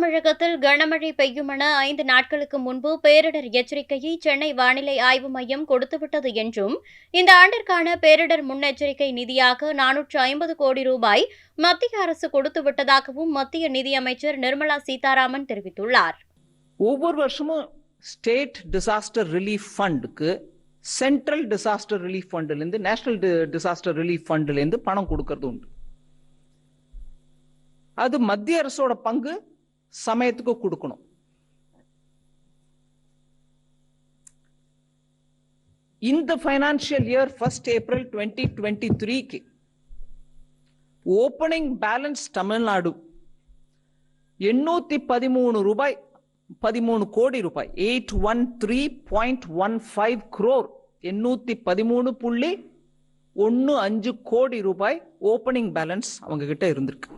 தமிழகத்தில் கனமழை பெய்யும் என ஐந்து நாட்களுக்கு முன்பு பேரிடர் எச்சரிக்கையை சென்னை வானிலை ஆய்வு மையம் கொடுத்துவிட்டது என்றும் இந்த ஆண்டிற்கான பேரிடர் முன்னெச்சரிக்கை நிதியாக நானூற்று ஐம்பது கோடி ரூபாய் மத்திய அரசு கொடுத்துவிட்டதாகவும் மத்திய நிதியமைச்சர் நிர்மலா சீதாராமன் தெரிவித்துள்ளார். ஒவ்வொரு வருஷமும் ஸ்டேட் டிசாஸ்டர் ரிலீஃப் ஃபண்டுக்கு சென்ட்ரல் டிசாஸ்டர் ரிலீஃப் ஃபண்டுலேருந்து நேஷனல் டிசாஸ்டர் ரிலீஃப் ஃபண்டுலேருந்து பணம் கொடுக்கறது உண்டு. அது மத்திய அரசோட பங்கு சமயத்துக்கு கொடுக்கணும். இந்த financial year first April twenty twenty த்ரீக்கு ஓப்பனிங் பேலன்ஸ் தமிழ்நாடு எண்ணூத்தி பதிமூணு ரூபாய் பதிமூணு கோடி ரூபாய் eight one three point one five crore எண்ணூத்தி பதிமூணு புள்ளி ஒன்று அஞ்சு கோடி ரூபாய் ஓப்பனிங் பேலன்ஸ் அவங்க கிட்ட இருந்திருக்கு.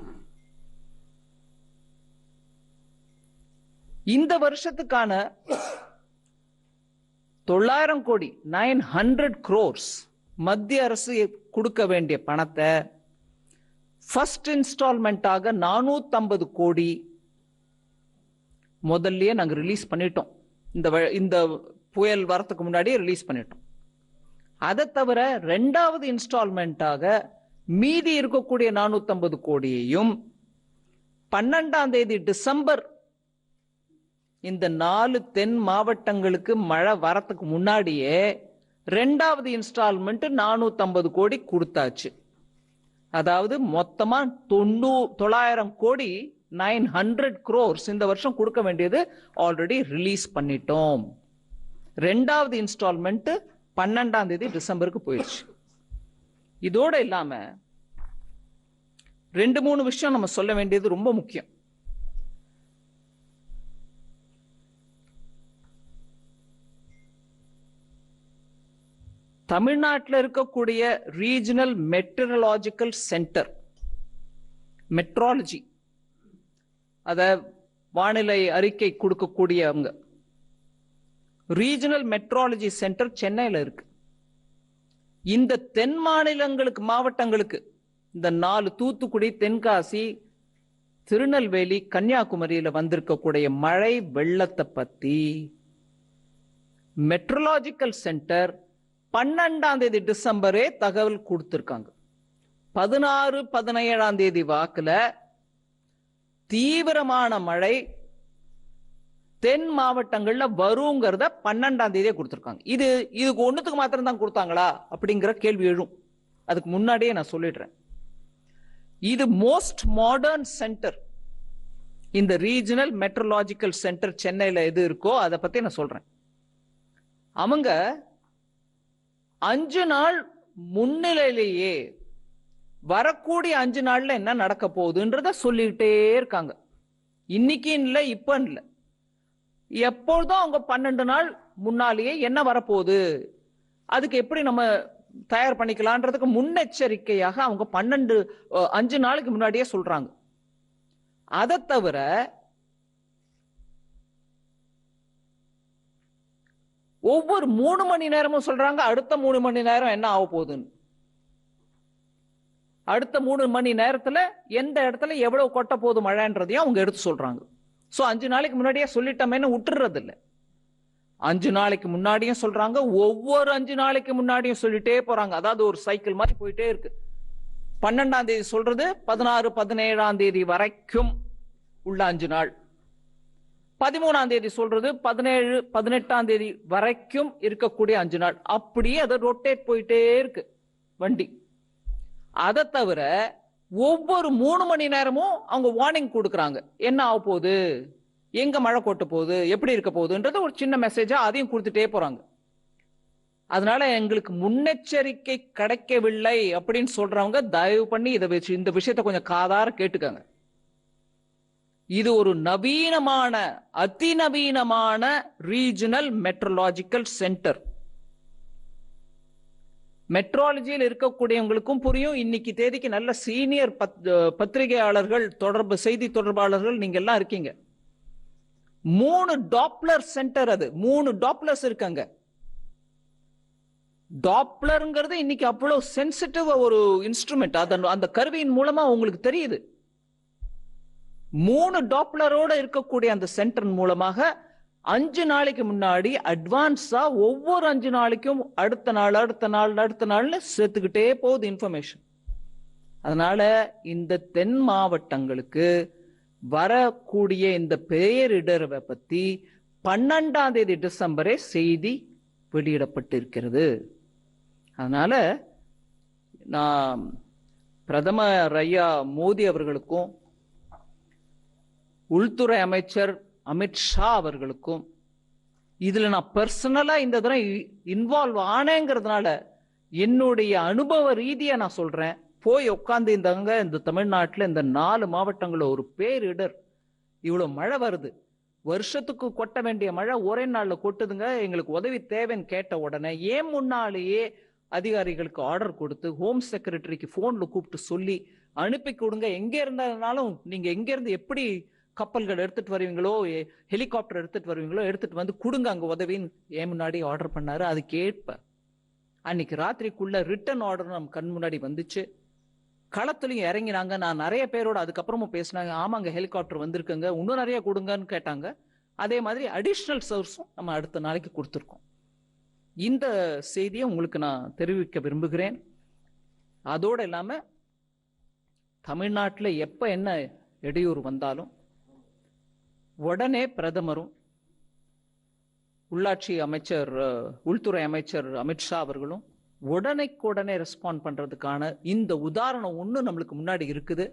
இந்த வருஷத்துக்கான தொள்ளாயிரம் கோடி நைன் ஹண்ட்ரட் குரோர்ஸ் மத்திய அரசு கொடுக்க வேண்டிய பணத்தை ஃபர்ஸ்ட் இன்ஸ்டால்மெண்ட்டாக நானூற்றம்பது கோடி முதல்லயே நாங்கள் ரிலீஸ் பண்ணிட்டோம். இந்த வ- இந்த புயல் வரத்துக்கு முன்னாடியே ரிலீஸ் பண்ணிட்டோம். அதை தவிர ரெண்டாவது இன்ஸ்டால்மெண்ட்டாக மீதி இருக்கக்கூடிய நானூத்தம்பது கோடியையும் பன்னெண்டாம் தேதி டிசம்பர் இந்த நாலு தென் மாவட்டங்களுக்கு மழை வரத்துக்கு முன்னாடியே ரெண்டாவது இன்ஸ்டால்மெண்ட் நானூத்தம்பது கோடி கொடுத்தாச்சு. அதாவது மொத்தமா தொண்ணூ தொள்ளாயிரம் கோடி நைன் ஹண்ட்ரட் குரோர்ஸ் இந்த வருஷம் கொடுக்க வேண்டியது ஆல்ரெடி ரிலீஸ் பண்ணிட்டோம். ரெண்டாவது இன்ஸ்டால்மெண்ட் பன்னெண்டாம் தேதி டிசம்பருக்கு போயிடுச்சு. இதோட இல்லாம ரெண்டு மூணு விஷயம் நம்ம சொல்ல வேண்டியது ரொம்ப முக்கியம். தமிழ்நாட்டில் இருக்கக்கூடிய ரீஜனல் மெட்ரலாஜிக்கல் சென்டர் மெட்ராலஜி அதை வானிலை அறிக்கை கொடுக்கக்கூடியவங்க. ரீஜனல் மெட்ராலஜி சென்டர் சென்னையில் இருக்கு. இந்த தென் மாநிலங்களுக்கு மாவட்டங்களுக்கு இந்த நாலு தூத்துக்குடி தென்காசி திருநெல்வேலி கன்னியாகுமரியில வந்திருக்கக்கூடிய மழை வெள்ளத்தை பத்தி மெட்ரலாஜிக்கல் சென்டர் பன்னெண்டாம் தேதி டிசம்பரே தகவல் கொடுத்துருக்காங்க. பதினாறு பதினேழாம் தேதி வாக்குல தீவிரமான மழை தென் மாவட்டங்கள்ல வருங்கிறத பன்னெண்டாம் தேதியே கொடுத்துருக்காங்க. இது இதுக்கு ஒன்றுத்துக்கு மாத்திரம் தான் கொடுத்தாங்களா? அப்படிங்கிற கேள்வி எழும். அதுக்கு முன்னாடியே நான் சொல்லிடுறேன். இது மோஸ்ட் மாடர்ன் சென்டர் இந்த ரீஜனல் மெட்ரலாஜிக்கல் சென்டர் சென்னையில் எது இருக்கோ அதை பற்றி நான் சொல்கிறேன் அவங்க அஞ்சு நாள் முன்னிலையிலேயே வரக்கூடிய அஞ்சு நாள்ல என்ன நடக்க போகுதுன்றத சொல்லிக்கிட்டே இருக்காங்க. இன்னைக்கு இல்லை இப்ப இல்லை. எப்பொழுதும் அவங்க பன்னெண்டு நாள் முன்னாலேயே என்ன வரப்போகுது? அதுக்கு எப்படி நம்ம தயார் பண்ணிக்கலான்றதுக்கு முன்னெச்சரிக்கையாக அவங்க பன்னெண்டு அஞ்சு நாளுக்கு முன்னாடியே சொல்றாங்க. அதை தவிர ஒவ்வொரு மூணு மணி நேரமும் சொல்றாங்க அடுத்த மூணு மணி நேரம் என்ன ஆக போகுதுன்னு. அடுத்த மூணு மணி நேரத்துல எந்த இடத்துல எவ்வளவு கொட்ட போகுது மழைன்றதையும் அவங்க எடுத்து சொல்றாங்க. சோ அஞ்சு நாளைக்கு முன்னாடியே சொல்லிட்டோமேன்னு விட்டுறது இல்லை அஞ்சு நாளைக்கு முன்னாடியும் சொல்றாங்க ஒவ்வொரு அஞ்சு நாளைக்கு முன்னாடியும் சொல்லிட்டே போறாங்க. அதாவது ஒரு சைக்கிள் மாதிரி போயிட்டே இருக்கு. பன்னெண்டாம் தேதி சொல்றது பதினாறு பதினேழாம் தேதி வரைக்கும் உள்ள அஞ்சு நாள். பதிமூணாம் தேதி சொல்றது பதினேழு பதினெட்டாம் தேதி வரைக்கும் இருக்கக்கூடிய அஞ்சு நாள். அப்படியே அதை ரொட்டேட் போயிட்டே இருக்கு வண்டி. அதை தவிர ஒவ்வொரு மூணு மணி நேரமும் அவங்க வார்னிங் கொடுக்குறாங்க. என்ன ஆக போகுது? எங்க மழை கொட்ட போகுது? எப்படி இருக்க போகுதுன்றது ஒரு சின்ன மெசேஜா அதையும் கொடுத்துட்டே போறாங்க. அதனால எங்களுக்கு முன்னெச்சரிக்கை கிடைக்கவில்லை அப்படின்னு சொல்றவங்க தயவு பண்ணி இதை வச்சு இந்த விஷயத்த கொஞ்சம் காதார கேட்டுக்காங்க. இது ஒரு நவீனமான அதிநவீனமான ரீஜனல் மெட்ரலாஜிக்கல் சென்டர் மெட்ராலஜியில் இருக்கக்கூடியவங்களுக்கும் புரியும். இன்னைக்கு தேதிக்கு நல்ல சீனியர் பத்திரிகையாளர்கள் தொடர்பு செய்தி தொடர்பாளர்கள் நீங்க எல்லாம் இருக்கீங்க. மூணு டாப்லர் சென்டர் அது. மூணு டாப்லர்ஸ் இருக்காங்க. டாப்லருங்கிறது இன்னைக்கு அவ்வளவு சென்சிட்டிவ் ஒரு இன்ஸ்ட்ருமெண்ட் அதன் அந்த கருவியின் மூலமா உங்களுக்கு தெரியுது. மூணு டாப்லரோட இருக்கக்கூடிய அந்த சென்டர் மூலமாக அஞ்சு நாளைக்கு முன்னாடி அட்வான்ஸா ஒவ்வொரு அஞ்சு நாளைக்கும் அடுத்த நாள் அடுத்த நாள் அடுத்த நாள்னு சேர்த்துக்கிட்டே போகுது இன்ஃபர்மேஷன் அதனால இந்த தென் மாவட்டங்களுக்கு வரக்கூடிய இந்த பேரிடரை பத்தி பன்னெண்டாம் தேதி டிசம்பரே செய்தி வெளியிடப்பட்டிருக்கிறது. அதனால நான் பிரதமர் ஐயா மோடி அவர்களுக்கும் உள்துறை அமைச்சர் அமித்ஷா அவர்களுக்கும் இதில் நான் பர்சனலாக இந்த தடவை இன்வால்வ் ஆனேங்கிறதுனால என்னுடைய அனுபவ ரீதியை நான் சொல்கிறேன் போய் உட்காந்து இந்தங்க இந்த தமிழ்நாட்டில் இந்த நாலு மாவட்டங்களில் ஒரு பேரிடர். இவ்வளோ மழை வருது. வருஷத்துக்கு கொட்ட வேண்டிய மழை ஒரே நாளில் கொட்டுதுங்க. எங்களுக்கு உதவி தேவைன்னு கேட்ட உடனே ஏன் முன்னாலேயே அதிகாரிகளுக்கு ஆர்டர் கொடுத்து ஹோம் செக்ரட்டரிக்கு ஃபோனில் கூப்பிட்டு சொல்லி அனுப்பி கொடுங்க. எங்கே இருந்தாலும் நீங்கள் எங்கேருந்து எப்படி கப்பல்கள் எடுத்துட்டு வருவீங்களோ ஹெலிகாப்டர் எடுத்துட்டு வருவீங்களோ எடுத்துட்டு வந்து கொடுங்க அங்க உதவின்னு ஏன் முன்னாடி ஆர்டர் பண்ணாரு. அது கேட்ப அன்னைக்கு ராத்திரிக்குள்ள ரிட்டர்ன் ஆர்டர் நம்ம கண் முன்னாடி வந்துச்சு. களத்துலயும் இறங்கினாங்க. நான் நிறைய பேரோட அதுக்கப்புறமும் பேசினாங்க. ஆமாங்க ஹெலிகாப்டர் வந்திருக்குங்க. இன்னும் நிறைய கொடுங்கன்னு கேட்டாங்க. அதே மாதிரி அடிஷ்னல் சோர்ஸும் நம்ம அடுத்த நாளைக்கு கொடுத்துருக்கோம். இந்த செய்தியை உங்களுக்கு நான் தெரிவிக்க விரும்புகிறேன். அதோடு இல்லாமல் தமிழ்நாட்டில் எப்போ என்ன இடையூறு வந்தாலும் உடனே பிரதமரும் உள்ளாட்சி அமைச்சர் உள்துறை அமைச்சர் அமித்ஷா அவர்களும் உடனே ரெஸ்பாண்ட் பண்றதுக்கான இந்த உதாரணம் ஒன்று நம்மளுக்கு முன்னாடி இருக்குது.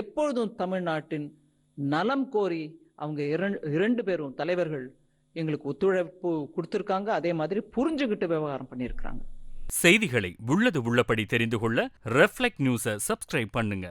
எப்பொழுதும் தமிழ்நாட்டின் நலம் கோரி அவங்க இரண்டு இரண்டு பேரும் தலைவர்கள் எங்களுக்கு ஒத்துழைப்பு கொடுத்திருக்காங்க. அதே மாதிரி புரிஞ்சுகிட்டு விவகாரம் பண்ணியிருக்கிறாங்க. செய்திகளை உள்ளது உள்ளபடி தெரிந்து கொள்ள ரெஃப்ளெக்ட் நியூஸை சப்ஸ்கிரைப் பண்ணுங்க.